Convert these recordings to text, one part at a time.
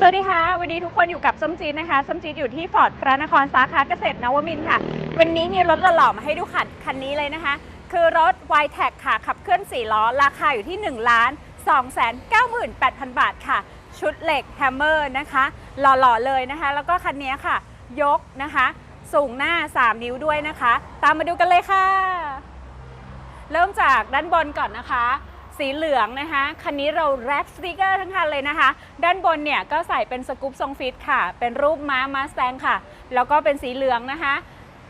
สวัสดีค่ะ วันนี้ทุกคนอยู่กับส้มจีดนะคะส้มจีดอยู่ที่ฟอร์ดพระนครสาขาเกษตรนวมินทร์ค่ะ วันนี้มีรถหล่อๆมาให้ดูคันคันนี้เลยนะคะ คือรถ y t e c ค่ะ ขับเคลื่อน 4 ล้อ ราคาอยู่ที่ 1 ล้าน 2 9 8 0 0 0 บาทค่ะ ชุดเหล็กแฮมเมอร์นะคะ หล่อๆเลยนะคะ แล้วก็คันนี้ค่ะ ยกนะคะ สูงหน้า 3 นิ้วด้วยนะคะ ตามมาดูกันเลยค่ะ เริ่มจากด้านบนก่อนนะคะ สีเหลืองนะคะ คันนี้เราแรปสติกเกอร์ทั้งคันเลยนะคะ ด้านบนเนี่ยก็ใส่เป็นสกู๊ปทรงฟิตค่ะ เป็นรูปม้ามาสแตงค่ะ แล้วก็เป็นสีเหลืองนะคะ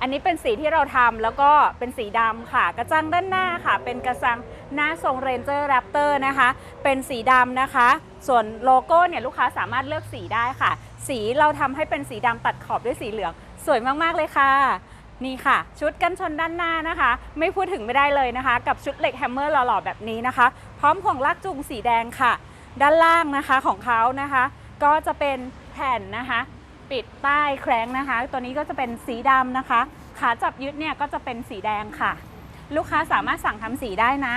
อันนี้เป็นสีที่เราทำแล้วก็เป็นสีดำค่ะ กระจังด้านหน้าค่ะ เป็นกระจังหน้าทรงเรนเจอร์แรปเตอร์นะคะ เป็นสีดำนะคะ ส่วนโลโก้เนี่ยลูกค้าสามารถเลือกสีได้ค่ะ สีเราทำให้เป็นสีดำตัดขอบด้วยสีเหลือง สวยมากๆเลยค่ะ นี่ค่ะ ชุดกันชนด้านหน้านะคะ ไม่พูดถึงไม่ได้เลยนะคะ กับชุดเหล็กแฮมเมอร์หล่อๆแบบนี้นะคะ พร้อมของลากจูงสีแดงค่ะ ด้านล่างนะคะของเขานะคะ ก็จะเป็นแผ่นนะคะ ปิดใต้แคร้งนะคะ ตัวนี้ก็จะเป็นสีดำนะคะ ขาจับยึดเนี่ยก็จะเป็นสีแดงค่ะ ลูกค้าสามารถสั่งทำสีได้นะ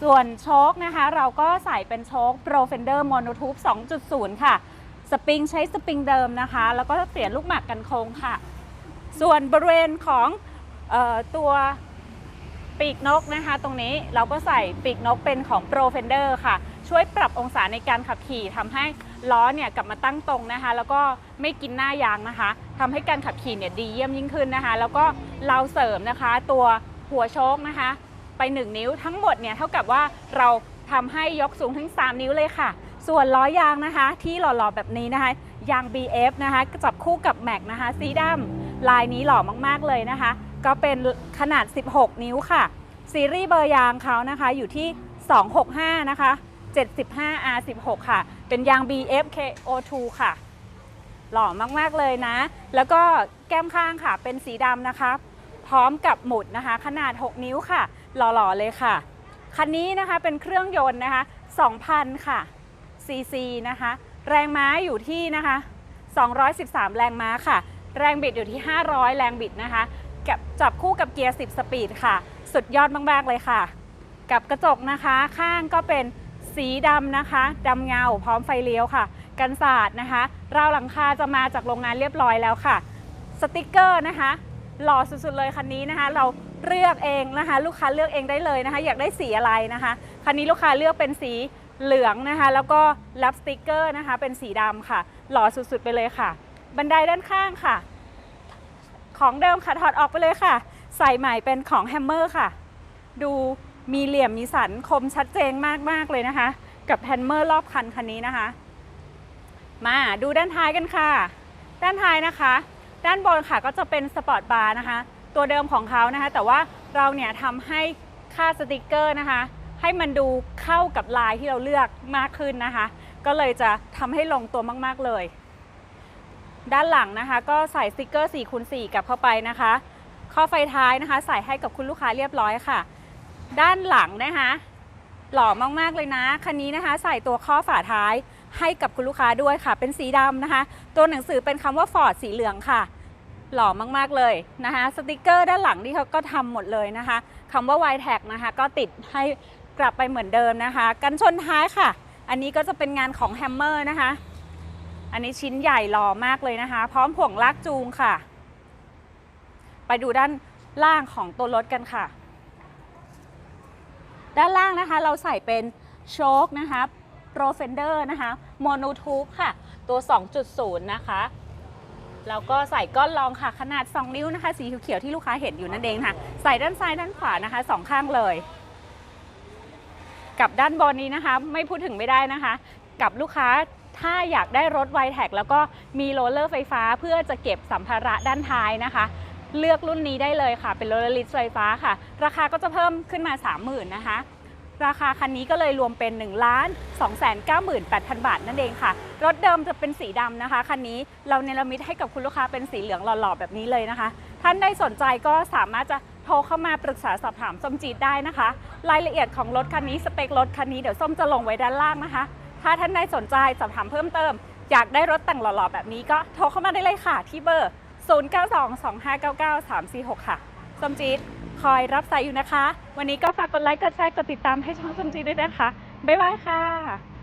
ส่วนโชคนะคะ เราก็ใส่เป็นโชค Pro Fender Monotube 2.0 ค่ะ สปริงใช้สปริงเดิมนะคะ แล้วก็เปลี่ยนลูกหมากกันโค้งค่ะ ส่วนบริเวณของออตัวปีกนกนะคะ ตรงนี้เราก็ใส่ปีกนกเป็นของ Pro Fender ค่ะ ช่วยปรับองศาในการขับขี่ทำให้ล้อเนี่ยกลับมาตั้งตรงนะคะ แล้วก็ไม่กินหน้ายางนะคะทำให้การขับขี่เนี่ยดีเยี่ยมยิ่งขึ้นนะคะ แล้วก็เราเสริมนะคะตัวหัวโชคนะคะ ไป 1 นิ้วทั้งหมดเนี่ยเท่ากับว่าเราทำให้ยกสูงถึง 3 นิ้วเลยค่ะ ส่วนล้อยางนะคะ ที่หล่อๆแบบนี้นะคะ ยาง BF นะคะจับคู่กับแม็กนะคะ สีดำลายนี้หล่อมากๆเลยนะคะ ก็เป็นขนาด 16 นิ้วค่ะ ซีรีส์เบอร์ยางเขานะคะอยู่ที่ 265 นะคะ 75 R16 ค่ะ เป็นยาง BF KO2 ค่ะ หล่อมากๆเลยนะ แล้วก็แก้มข้างค่ะ เป็นสีดำนะคะ พร้อมกับหมุดนะคะ ขนาด 6 นิ้วค่ะ หล่อๆเลยค่ะ คันนี้นะคะเป็นเครื่องยนต์นะคะ 2,000 ค่ะ cc นะคะ แรงม้าอยู่ที่นะคะ 213 แรงม้าค่ะ แรงบิดอยู่ที่ 500 แรงบิดนะคะกับจับคู่กับเกียร์ 10 สปีดค่ะ สุดยอดมาก ๆ เลยค่ะ กับกระจกนะคะ ข้างก็เป็นสีดำนะคะดำเงาพร้อมไฟเลี้ยวค่ะ กันสาดนะคะราวหลังคาจะมาจากโรงงานเรียบร้อยแล้วค่ะ สติกเกอร์นะคะ หล่อสุด ๆ เลยคันนี้นะคะ เราเลือกเองนะคะ ลูกค้าเลือกเองได้เลยนะคะ อยากได้สีอะไรนะคะ คันนี้ลูกค้าเลือกเป็นสี เหลืองนะคะ แล้วก็รับสติกเกอร์นะคะ เป็นสีดำค่ะ หล่อสุดๆไปเลยค่ะ บันไดด้านข้างค่ะ ของเดิมค่ะถอดออกไปเลยค่ะ ใส่ใหม่เป็นของแฮมเมอร์ค่ะ ดูมีเหลี่ยมมีสันคมชัดเจนมากๆเลยนะคะ กับแฮมเมอร์รอบคันคันนี้นะคะ มาดูด้านท้ายกันค่ะ ด้านท้ายนะคะ ด้านบนค่ะก็จะเป็นสปอร์ตบาร์นะคะ ตัวเดิมของเขานะคะ แต่ว่าเราเนี่ยทำให้ค่าสติกเกอร์นะคะ ให้มันดูเข้ากับลายที่เราเลือกมากขึ้นนะคะ ก็เลยจะทำให้ลงตัวมาก ๆ เลย ด้านหลังนะคะ ก็ใส่สติกเกอร์4คูณ4กลับเข้าไปนะคะ ข้อไฟท้ายนะคะ ใส่ให้กับคุณลูกค้าเรียบร้อยค่ะ ด้านหลังนะคะหล่อมากๆเลยนะ คันนี้นะคะ ใส่ตัวข้อฝาท้ายให้กับคุณลูกค้าด้วยค่ะ เป็นสีดำนะคะ ตัวหนังสือเป็นคำว่าฟอร์ดสีเหลืองค่ะ หล่อมากๆเลยนะคะ สติกเกอร์ด้านหลังที่เขาก็ทำหมดเลยนะคะคำว่า y t a g นะคะ ก็ติดให้ กลับไปเหมือนเดิมนะคะ กันชนท้ายค่ะ อันนี้ก็จะเป็นงานของแฮมเมอร์นะคะ อันนี้ชิ้นใหญ่หล่อมากเลยนะคะ พร้อมผงลากจูงค่ะ ไปดูด้านล่างของตัวรถกันค่ะ ด้านล่างนะคะเราใส่เป็นโชคนะคะโปรเฟนเดอร์นะคะโมโนทูบค่ะ ตัว 2.0 นะคะแล้วก็ใส่ก้อนรองค่ะขนาด 2 นิ้วนะคะ สีเขียวๆที่ลูกค้าเห็นอยู่นั่นเองค่ะ ใส่ด้านซ้ายด้านขวานะคะสองข้างเลย กับด้านบนนี้นะคะ ไม่พูดถึงไม่ได้นะคะ กับลูกค้าถ้าอยากได้รถไวแท็กแล้วก็มีโรลเลอร์ไฟฟ้าเพื่อจะเก็บสัมภาระด้านท้ายนะคะ เลือกรุ่นนี้ได้เลยค่ะ เป็นโรลเลอร์ลิสไฟฟ้าค่ะ ราคาก็จะเพิ่มขึ้นมา 30,000นะคะ ราคาคันนี้ก็เลยรวมเป็น1ล้าน298,000 บาทนั่นเองค่ะ รถเดิมจะเป็นสีดำนะคะคันนี้เราเนรมิตให้กับคุณลูกค้าเป็นสีเหลืองหล่อๆแบบนี้เลยนะคะ ท่านใดสนใจก็สามารถจะ ทรเข้ามาปรึกษาสอบถามส้มจีดได้นะคะ รายละเอียดของรถคันนี้สเปครถคันนี้เดี๋ยวส้มจะลงไว้ด้านล่างนะคะ ถ้าท่านใดสนใจสอบถามเพิ่มเติม อยากได้รถแต่งหล่อๆแบบนี้ก็โทรเข้ามาได้เลยค่ะที่เบอร์ 0922599346 ค่ะส้มจีดคอยรับสายอยู่นะคะ วันนี้ก็ฝากกดไลค์กดแชร์กดติดตามให้ช่องส้มจีดด้วยนะคะบ๊ายบายค่ะ